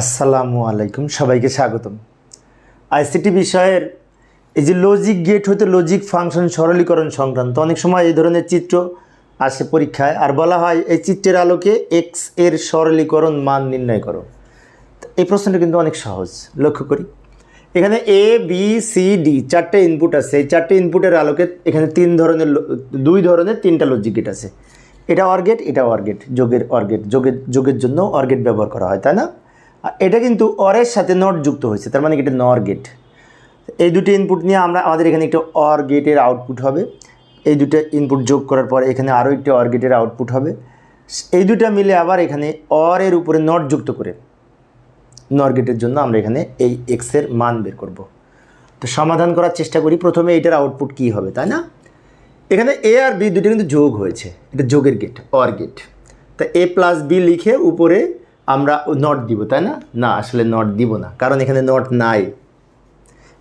আসসালামু আলাইকুম, সবাইকে স্বাগতম। আইসিটি বিষয়ের এই যে লজিক গেট হতে লজিক ফাংশন সরলীকরণ সংক্রান্ত অনেক সময় এই ধরনের চিত্র আসে পরীক্ষায়, আর বলা হয় এই চিত্রের আলোকে এক্সের সরলীকরণ মান নির্ণয় করো। এই প্রশ্নটা কিন্তু অনেক সহজ, লক্ষ্য করি। এখানে এ বি সি ডি চারটে ইনপুট আছে, এই চারটে ইনপুটের আলোকে এখানে তিন ধরনের দুই ধরনের তিনটা লজিক গেট আছে। এটা অর্গেট এটা অর্গেট যোগের অর্গেট যোগের যোগের জন্য অর্গেট ব্যবহার করা হয়, তাই না? এটা কিন্তু অরের সাথে নট যুক্ত হয়েছে, তার মানে এটা নর গেট এই দুটো ইনপুট নিয়ে আমরা, আমাদের এখানে একটা অর গেটের আউটপুট হবে। এই দুটো ইনপুট যোগ করার পর এখানে আরও একটি অর গেটের আউটপুট হবে। এই দুটো মিলে আবার এখানে অরের উপরে নট যুক্ত করে নর গেটের জন্য আমরা এখানে এই এক্সের মান বের করব। তো সমাধান করার চেষ্টা করি, প্রথমে এটার আউটপুট কী হবে, তাই না? এখানে এ আর বি দুটো কিন্তু যোগ হয়েছে, এটা যোগের গেট অর গেট তা এ প্লাস বি লিখে উপরে আমরা নট দিব, তাই না? না, আসলে নট দিব না, কারণ এখানে নট নাই।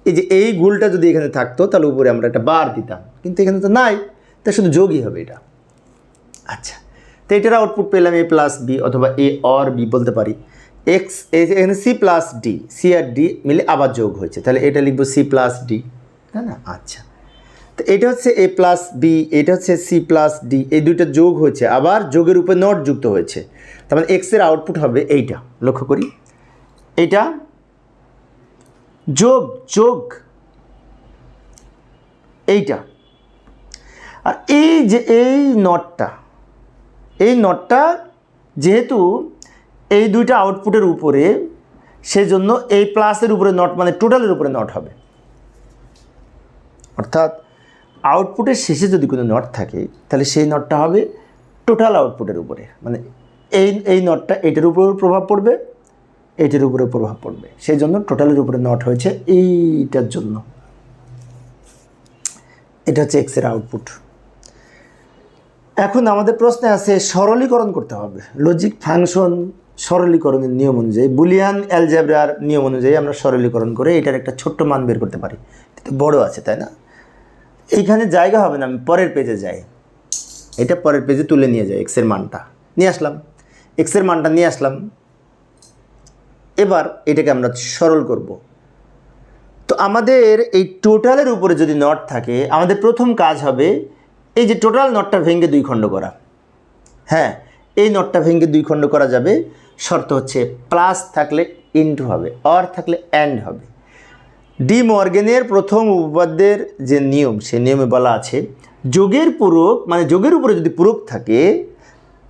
এই যে এই গুলটা যদি এখানে থাকতো, তাহলে উপরে আমরা একটা বার দিতাম, কিন্তু এখানে তো নাই তা শুধু যোগই হবে এটা। আচ্ছা তো এটার আউটপুট পেলাম এ প্লাস বি অথবা এ অর বি বলতে পারি। এক্স এখানে সি প্লাস ডি সি আর ডি মিলে আবার যোগ হয়েছে, তাহলে এটা লিখব সি প্লাস ডি তাই না? আচ্ছা। তো এটা হচ্ছে এ প্লাস বি এটা হচ্ছে সি প্লাস ডি এই দুইটা যোগ হয়েছে। আবার যোগের উপরে নট যুক্ত হয়েছে। তার মানে এক্সের আউটপুট হবে এইটা। লক্ষ্য করি। এইটা যোগ যোগ। এইটা। আর এই যে এই নটটা এই নটটা যেহেতু এই দুইটা আউটপুটের উপরে, সেজন্য এই প্লাসের উপরে নট মানে টোটালের উপরে নট হবে। অর্থাৎ আউটপুটের শেষে যদি কোনো নট থাকে, তাহলে সেই নটটা হবে টোটাল আউটপুটের উপরে। মানে এই এই নটটা এটার উপরেও প্রভাব পড়বে এইটার উপরেও প্রভাব পড়বে। সেই জন্য টোটালের উপরে নট হয়েছে এইটার জন্য। এটা হচ্ছে এক্সের আউটপুট এখন আমাদের প্রশ্নে আছে সরলীকরণ করতে হবে। লজিক ফাংশন সরলীকরণের নিয়ম অনুযায়ী, বুলিয়ান অ্যালজেব্রার নিয়ম অনুযায়ী আমরা সরলীকরণ করে এটার একটা ছোট্ট মান বের করতে পারি। বড় আছে, তাই না? এইখানে জায়গা হবে না, আমি পরের পেজে যাই। এটা পরের পেজে তুলে নিয়ে যাই এক্সের মানটা। নিয়ে আসলাম। এক্সের মানটা নিয়ে আসলাম। এবার এটাকে আমরা সরল করব। তো আমাদের এই টোটালের উপরে যদি নট থাকে, আমাদের প্রথম কাজ হবে এই যে টোটাল নটটা ভেঙে দুই খণ্ড করা। হ্যাঁ এই নটটা ভেঙে দুই খণ্ড করা যাবে। শর্ত হচ্ছে প্লাস থাকলে ইনটু হবে অর থাকলে অ্যান্ড হবে। ডি মর্গেনের প্রথম উপপাদ্যের যে নিয়ম, সে নিয়মে বলা আছে, যোগের পূরক মানে যোগের উপরে যদি পূরক থাকে,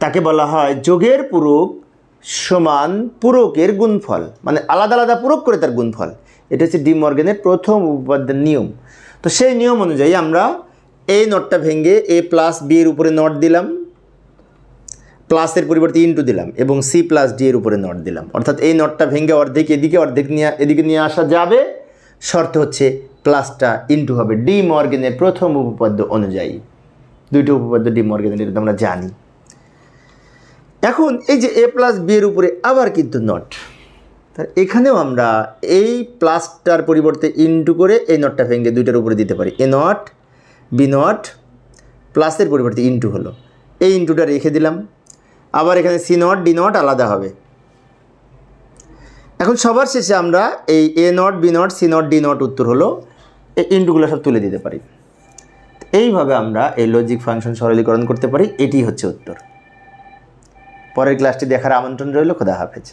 তাকে বলা হয় যোগের পূরক সমান পূরকের গুণফল মানে আলাদা আলাদা পূরক করে তার গুণফল। এটা হচ্ছে ডি মর্গেনের প্রথম উপপাদ্যের নিয়ম। তো সেই নিয়ম অনুযায়ী আমরা এই নটটা ভেঙে এ প্লাস বি এর উপরে নট দিলাম প্লাসের পরিবর্তে ইনটু দিলাম, এবং সি প্লাস ডি এর উপরে নট দিলাম। অর্থাৎ এই নটটা ভেঙে অর্ধেক এদিকে, অর্ধেক নিয়ে, এদিকে নিয়ে আসা যাবে শর্ত হচ্ছে প্লাসটা ইনটু হবে ডি মর্গেনের প্রথম উপপাদ্য অনুযায়ী। দুইটা উপপাদ্য ডি মর্গেনের এটা আমরা জানি। এখন এই যে এ প্লাস বি এর উপরে আবার কিন্তু নট তার এখানেও আমরা এই প্লাসটার পরিবর্তে ইনটু করে এই নটটা ভেঙে দুইটার উপরে দিতে পারি। এ নট বি নট প্লাসের পরিবর্তে ইনটু হলো। এই ইনটুটা রেখে দিলাম। আবার এখানে সি নট ডি নট আলাদা হবে। এখন সবার শেষে আমরা এই A not B not C not D not উত্তর হলো এই ইনটুগুলো সব তুলে দিতে পারি। এইভাবে আমরা এই লজিক ফাংশন সরলীকরণ করতে পারি, এটি হচ্ছে উত্তর। পরের ক্লাসটি দেখার আমন্ত্রণ রইল, খোদা হাফেজ।